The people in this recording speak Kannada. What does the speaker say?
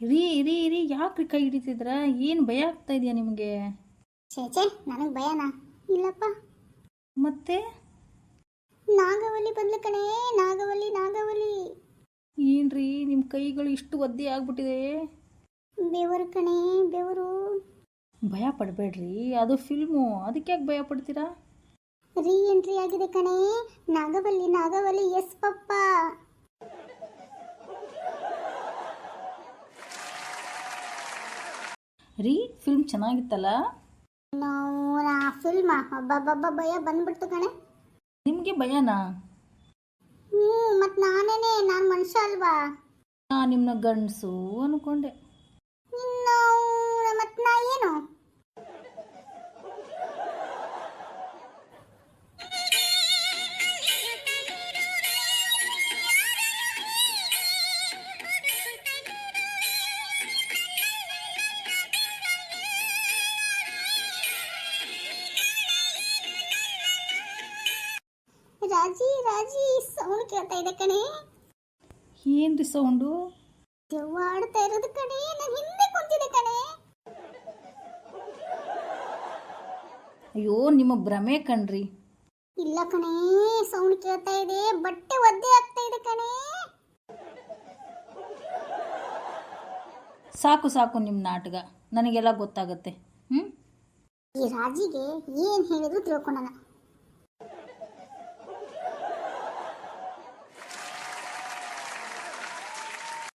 ಯಾಕ್ರಿ ಕೈ ಹಿಡಿತಿದ್ರ? ಏನು ಭಯ ಆಗ್ತಾ ಇದೆಯಾ ನಿಮಗೆ? ಛೇ ಛೇ ನನಗೆ ಭಯನಾ? ಇಲ್ಲಪ್ಪ. ಮತ್ತೆ? ನಾಗವಲ್ಲಿ ಬಂದ್ಲು ಕಣೇ ನಾಗವಲ್ಲಿ ನಾಗವಲ್ಲಿ. ಏನ್ರಿ ನಿಮ್ಮ ಕೈಗಳು ಇಷ್ಟು ಒದ್ದೆ ಆಗ್ಬಿಟ್ಟಿದೆ? ಬೆವರು ಕಣೇ ಬೆವರು. ಭಯ ಪಡಬೇಡ್ರಿ ಅದು ಫಿಲ್ಮು. ಅದಕ್ಕೆ ಯಾಕೆ ಭಯ ಪಡ್ತೀರಾ? ರೀ ಎಂಟ್ರಿ ಆಗಿದೆ ಕಣೇ ನಾಗವಲ್ಲಿ ನಾಗವಲ್ಲಿ ಎಸ್ ಪಪ್ಪ. ರೀ ಫಿಲ್ಮ್ ಚೆನ್ನಾಗಿತ್ತಲ್ಲ? ನಾವು ಆ? ಫಿಲ್ಮ ಹಬ್ಬಬ್ಬಬ್ಬ ಭಯ ಬಂದ್ಬಿಡ್ತು ಕಣೆ. ನಿಮಗೆ ಭಯನಾ? ಹ್ಞೂ ಮತ್ತು ನಾನೇನೆ ನಾನು ಮನುಷ್ಯ ಅಲ್ವಾ? ನಾ ನಿಮ್ಮನ್ನ ಗಂಡಸು ಅನ್ಕೊಂಡೆ. ರಾಜಿ ರಾಜಿ ಸೌಂಡ್ ಕೇಳ್ತಾ ಇದೆ ಕಣೆ. ಏನ್ರಿ ಸೌಂಡು ದೆವ್ವ ಆಡ್ತಾ ಇರೋದು ಕಣೆ ನಾನು ಹಿಂದೆ ಕುಂತಿದೆ ಕಣೆ. ಅಯ್ಯೋ ನಿಮ್ಮ ಭ್ರಮೆ ಕಣ್ರಿ. ಇಲ್ಲ ಕಣೆ ಸೌಂಡ್ ಕೇಳ್ತಾ ಇದೆ ಬಟ್ಟೆ ಒದ್ದೆ ಆಗ್ತಾ ಇದೆ ಕಣೆ. ಸಾಕು ಸಾಕು ನಿಮ್ಮ ನಾಟಕ. ನನಗೆಲ್ಲ ಗೊತ್ತಾಗುತ್ತೆ. ಹ್ಞೂ ಈ ರಾಜಿಗೆ ಏನು ಹೇಳಿದ್ರು ತಿಳ್ಕೊಂಡನ